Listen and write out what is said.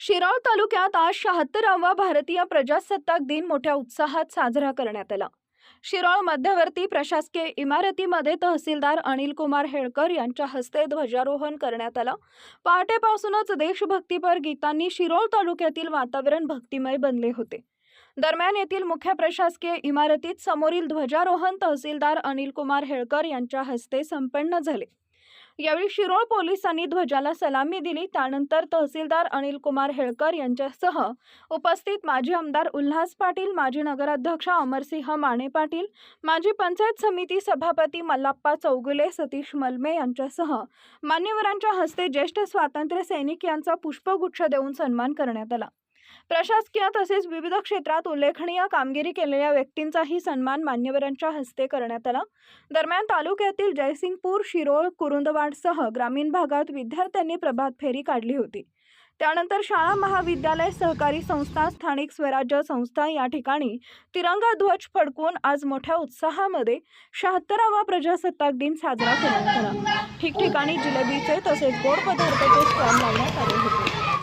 शिरोळ तालुक्यात आज शहात्तरावा भारतीय प्रजासत्ताक दिन मोठ्या उत्साहात साजरा करण्यात आला. शिरोळ मध्यवर्ती प्रशासकीय इमारतीमध्ये तहसीलदार अनिल कुमार हेळकर यांच्या हस्ते ध्वजारोहण करण्यात आलं. पहाटेपासूनच देशभक्तीपर गीतांनी शिरोळ तालुक्यातील वातावरण भक्तिमय बनले होते. दरम्यान येथील मुख्य प्रशासकीय इमारतीत समोरील ध्वजारोहण तहसीलदार अनिल कुमार हेळकर यांच्या हस्ते संपन्न झाले. यावेळी शिरोळ पोलिसांनी ध्वजाला सलामी दिली. त्यानंतर तहसीलदार अनिल कुमार हेळकर यांच्यासह उपस्थित माजी आमदार उल्हास पाटील माजी नगराध्यक्ष अमरसिंह माने पाटील माजी पंचायत समिती सभापती मल्लाप्पा चौगुले सतीश मलमे यांच्यासह मान्यवरांच्या हस्ते ज्येष्ठ स्वातंत्र्य सैनिक यांचा पुष्पगुच्छ देऊन सन्मान करण्यात आला. प्रशासकीय तसेच विविध क्षेत्रात उल्लेखनीय कामगिरी केलेल्या व्यक्तींचाही सन्मान मान्यवरांच्या हस्ते करण्यात आला. दरम्यान तालुक्यातील जयसिंगपूर शिरोळ कुरुंदवाडसह ग्रामीण भागात विद्यार्थ्यांनी प्रभात फेरी काढली होती. त्यानंतर शाळा महाविद्यालय सहकारी संस्था स्थानिक स्वराज्य संस्था या ठिकाणी तिरंगा ध्वज फडकून आज मोठ्या उत्साहामध्ये शहात्तरावा प्रजासत्ताक दिन साजरा करण्यात आला. ठिकठिकाणी जिलेबीचे तसेच गोड पदार्थाचे स्टॉल लावण्यात आले होते.